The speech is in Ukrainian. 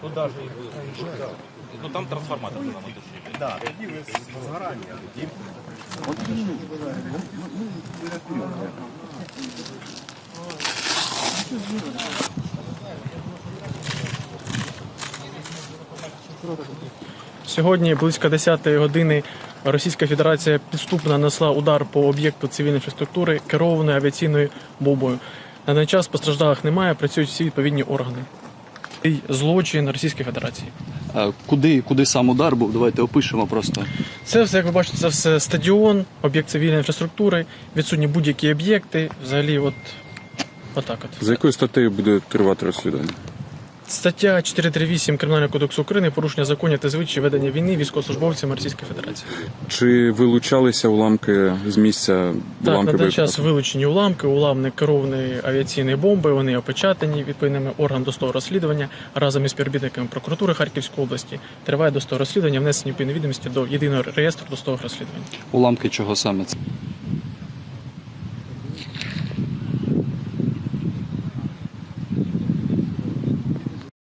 Туда же Ну там трансформатор на мотоцикле. Да, тоді ви згорання, тоді Сьогодні близько 10 години Російська Федерація підступно нанесла удар по об'єкту цивільної інфраструктури керованою авіаційною бомбою. На даний час постраждалих немає, працюють всі відповідні органи. Злочин Російської Федерації. А куди, куди сам удар був? Давайте опишемо просто. Це все, як ви бачите, це все стадіон, об'єкт цивільної інфраструктури, відсутні будь-які об'єкти. Взагалі, от отак от. За якою статтею буде тривати розслідування? Стаття 438 Кримінального кодексу України порушення законів та звичаїв ведення війни військовослужбовцями Російської Федерації. Чи вилучалися уламки з місця Так, уламки на даний час вилучені уламки, уламки керованої авіаційної бомби. Вони опечатані відповідними органом досудового розслідування разом із співробітниками прокуратури Харківської області. Триває досудове розслідування, внесені відомості до єдиного реєстру досудових розслідувань. Уламки чого саме це?